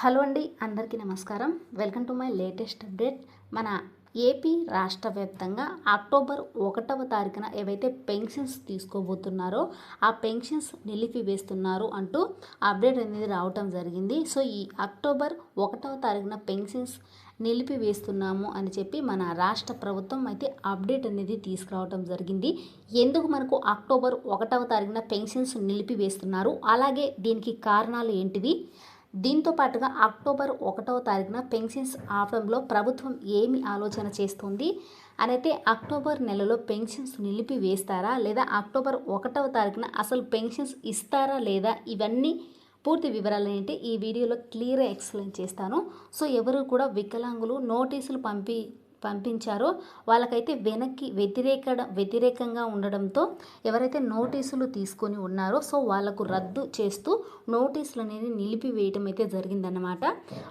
Hello అండి అందరికీ నమస్కారం. Welcome to my latest update. మన ఏపీ రాష్ట్ర వ్యాప్తంగా అక్టోబర్ ఒకటవ తారీఖున ఏవైతే పెన్షన్స్ తీసుకోబోతున్నారో ఆ పెన్షన్స్ నిలిపివేస్తున్నారు అంటూ అప్డేట్ అనేది రావటం జరిగింది. సో ఈ అక్టోబర్ ఒకటవ తారీఖున పెన్షన్స్ నిలిపివేస్తున్నాము అని చెప్పి మన రాష్ట్ర ప్రభుత్వం అయితే అప్డేట్ అనేది తీసుకురావడం జరిగింది. ఎందుకు మనకు అక్టోబర్ ఒకటవ తారీఖున పెన్షన్స్ నిలిపివేస్తున్నారు? అలాగే దీనికి కారణాలు ఏంటివి? దీంతో పాటుగా అక్టోబర్ ఒకటవ తారీఖున పెన్షన్స్ ఆపడంలో ప్రభుత్వం ఏమి ఆలోచన చేస్తుంది? అనైతే అక్టోబర్ నెలలో పెన్షన్స్ నిలిపివేస్తారా? లేదా అక్టోబర్ ఒకటవ తారీఖున అసలు పెన్షన్స్ ఇస్తారా లేదా? ఇవన్నీ పూర్తి వివరాలు ఏంటి? ఈ వీడియోలో క్లియర్గా ఎక్స్ప్లెయిన్ చేస్తాను. సో ఎవరు కూడా వికలాంగులు నోటీసులు పంపి పంపించారో వాళ్ళకైతే వెనక్కి వ్యతిరేక వ్యతిరేకంగా ఉండడంతో ఎవరైతే నోటీసులు తీసుకొని ఉన్నారో సో వాళ్ళకు రద్దు చేస్తూ నోటీసులు అనేది నిలిపివేయటం అయితే జరిగిందన్నమాట.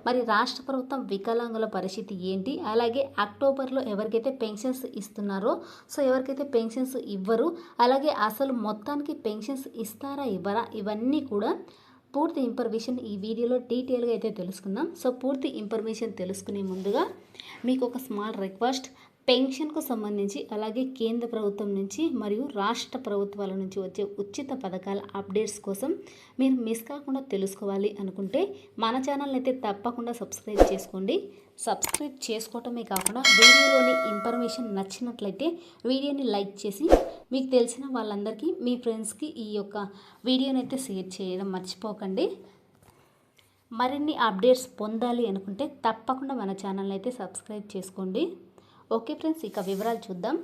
మరి రాష్ట్ర ప్రభుత్వం వికలాంగుల పరిస్థితి ఏంటి? అలాగే అక్టోబర్లో ఎవరికైతే పెన్షన్స్ ఇస్తున్నారో సో ఎవరికైతే పెన్షన్స్ ఇవ్వరు అలాగే అసలు మొత్తానికి పెన్షన్స్ ఇస్తారా ఇవ్వరా? ఇవన్నీ కూడా పూర్తి ఇన్ఫర్మేషన్ ఈ వీడియోలో డీటెయిల్గా అయితే తెలుసుకుందాం. సో పూర్తి ఇన్ఫర్మేషన్ తెలుసుకునే ముందుగా మీకు ఒక స్మాల్ రిక్వెస్ట్ పెన్షన్కు సంబంధించి అలాగే కేంద్ర ప్రభుత్వం నుంచి మరియు రాష్ట్ర ప్రభుత్వాల నుంచి వచ్చే ఉచిత పథకాల అప్డేట్స్ కోసం మీరు మిస్ కాకుండా తెలుసుకోవాలి అనుకుంటే మన ఛానల్ని అయితే తప్పకుండా సబ్స్క్రైబ్ చేసుకోండి. సబ్స్క్రైబ్ చేసుకోవటమే కాకుండా వీడియోలోని ఇన్ఫర్మేషన్ నచ్చినట్లయితే వీడియోని లైక్ చేసి మీకు తెలిసిన వాళ్ళందరికీ మీ ఫ్రెండ్స్కి ఈ యొక్క వీడియోని అయితే షేర్ చేయడం మర్చిపోకండి. మరిన్ని అప్డేట్స్ పొందాలి అనుకుంటే తప్పకుండా మన ఛానల్ని అయితే సబ్స్క్రైబ్ చేసుకోండి. ఓకే ఫ్రెండ్స్ ఇక వివరాలు చూద్దాం.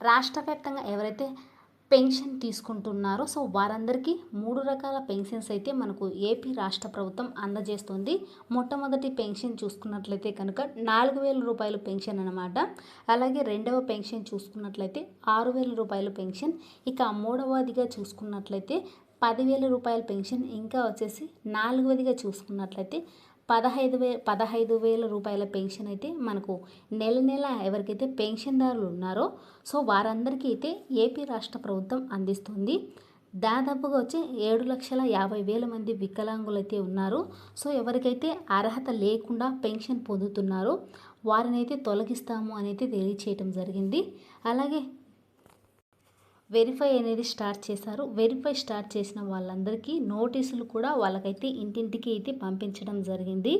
రాష్ట్ర వ్యాప్తంగా ఎవరైతే పెన్షన్ తీసుకుంటున్నారో సో వారందరికీ మూడు రకాల పెన్షన్స్ అయితే మనకు ఏపీ రాష్ట్ర ప్రభుత్వం అందజేస్తుంది. మొట్టమొదటి పెన్షన్ చూసుకున్నట్లయితే కనుక నాలుగు వేల రూపాయలు పెన్షన్ అనమాట అలాగే రెండవ పెన్షన్ చూసుకున్నట్లయితే ఆరు వేల రూపాయలు పెన్షన్. ఇక మూడవదిగా చూసుకున్నట్లయితే పదివేల రూపాయల పెన్షన్. ఇంకా వచ్చేసి నాలుగవదిగా చూసుకున్నట్లయితే పదహైదు వే పదహైదు వేల రూపాయల పెన్షన్ అయితే మనకు నెల నెల ఎవరికైతే పెన్షన్దారులు ఉన్నారో సో వారందరికీ అయితే ఏపీ రాష్ట్ర ప్రభుత్వం అందిస్తుంది. దాదాపుగా వచ్చి ఏడు లక్షల యాభై వేల మంది వికలాంగులు అయితే ఉన్నారు. సో ఎవరికైతే అర్హత లేకుండా పెన్షన్ పొందుతున్నారో వారినైతే తొలగిస్తాము అనేది తెలియచేయటం జరిగింది. అలాగే వెరిఫై అనేది స్టార్ట్ చేశారు. వెరిఫై స్టార్ట్ చేసిన వాళ్ళందరికీ నోటీసులు కూడా వాళ్ళకైతే ఇంటింటికి అయితే పంపించడం జరిగింది.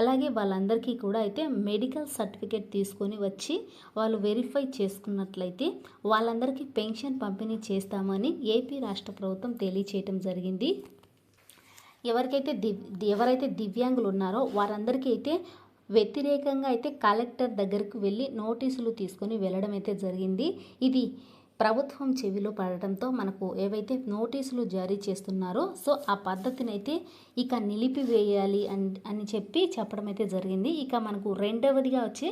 అలాగే వాళ్ళందరికీ కూడా అయితే మెడికల్ సర్టిఫికేట్ తీసుకొని వచ్చి వాళ్ళు వెరిఫై చేసుకున్నట్లయితే వాళ్ళందరికీ పెన్షన్ పంపిణీ చేస్తామని ఏపీ రాష్ట్ర ప్రభుత్వం తెలియచేయటం జరిగింది. ఎవరికైతే దివ్ ఎవరైతే దివ్యాంగులు ఉన్నారో వారందరికీ అయితే వ్యతిరేకంగా అయితే కలెక్టర్ దగ్గరకు వెళ్ళి నోటీసులు తీసుకొని వెళ్ళడం అయితే జరిగింది. ఇది ప్రభుత్వం చెవిలో పడటంతో మనకు ఏవైతే నోటీసులు జారీ చేస్తున్నారో సో ఆ పద్ధతిని అయితే ఇక నిలిపివేయాలి అని అని చెప్పి చెప్పడం అయితే జరిగింది. ఇక మనకు రెండవదిగా వచ్చి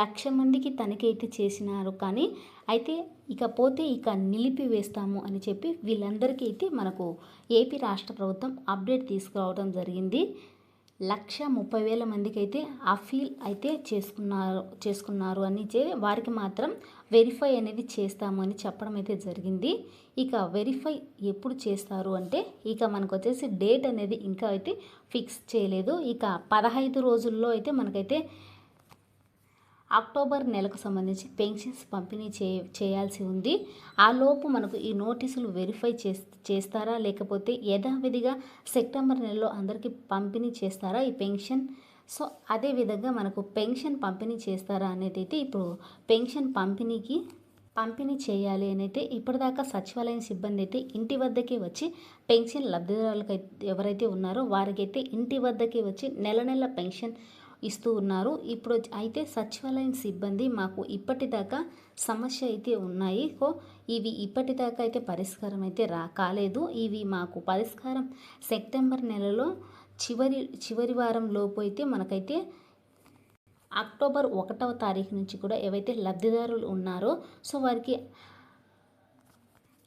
లక్ష మందికి తనిఖీ అయితే చేసినారు. కానీ అయితే ఇకపోతే ఇక నిలిపివేస్తాము అని చెప్పి వీళ్ళందరికీ అయితే మనకు ఏపీ రాష్ట్ర ప్రభుత్వం అప్డేట్ తీసుకురావడం జరిగింది. లక్ష ముప్పై వేల మందికి అయితే అఫీల్ అయితే చేసుకున్నారు చేసుకున్నారు అని వారికి మాత్రం వెరిఫై అనేది చేస్తాము అని చెప్పడం అయితే జరిగింది. ఇక వెరిఫై ఎప్పుడు చేస్తారు అంటే ఇక మనకు వచ్చేసి డేట్ అనేది ఇంకా అయితే ఫిక్స్ చేయలేదు. ఇక పదహైదు రోజుల్లో అయితే మనకైతే అక్టోబర్ నెలకు సంబంధించి పెన్షన్స్ పంపిణీ చే చేయాల్సి ఉంది. ఆ లోపు మనకు ఈ నోటీసులు వెరిఫై చేస్తారా? లేకపోతే యథావిధిగా సెప్టెంబర్ నెలలో అందరికీ పంపిణీ చేస్తారా ఈ పెన్షన్? సో అదే విధంగా మనకు పెన్షన్ పంపిణీ చేస్తారా అనేది అయితే ఇప్పుడు పెన్షన్ పంపిణీకి పంపిణీ చేయాలి అని అయితే ఇప్పటిదాకా సచివాలయం సిబ్బంది అయితే ఇంటి వద్దకే వచ్చి పెన్షన్ లబ్ధిదారులకు ఎవరైతే ఉన్నారో వారికైతే ఇంటి వద్దకే వచ్చి నెల నెల పెన్షన్ ఇస్తూ ఉన్నారు. ఇప్పుడు అయితే సచివాలయం సిబ్బంది మాకు ఇప్పటిదాకా సమస్య అయితే ఉన్నాయి. సో ఇవి ఇప్పటిదాకా అయితే పరిష్కారం అయితే రా కాలేదు. ఇవి మాకు పరిష్కారం సెప్టెంబర్ నెలలో చివరి చివరి వారం లోపు అయితే మనకైతే అక్టోబర్ ఒకటవ తారీఖు నుంచి కూడా ఏవైతే లబ్ధిదారులు ఉన్నారో సో వారికి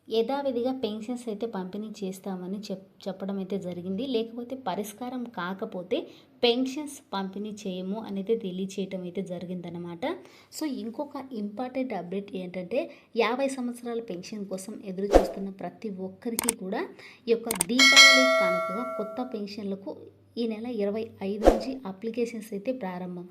యథావిధిగా పెన్షన్స్ అయితే పంపిణీ చేస్తామని చెప్ చెప్పడం అయితే జరిగింది. లేకపోతే పరిష్కారం కాకపోతే పెన్షన్స్ పంపిణీ చేయము అనేది తెలియచేయటం అయితే జరిగిందనమాట సో ఇంకొక ఇంపార్టెంట్ అప్డేట్ ఏంటంటే యాభై సంవత్సరాల పెన్షన్ కోసం ఎదురు చూస్తున్న ప్రతి ఒక్కరికి కూడా ఈ యొక్క దీపావళి కానుకగా కొత్త పెన్షన్లకు ఈ నెల ఇరవై ఐదు నుంచి అప్లికేషన్స్ అయితే ప్రారంభం.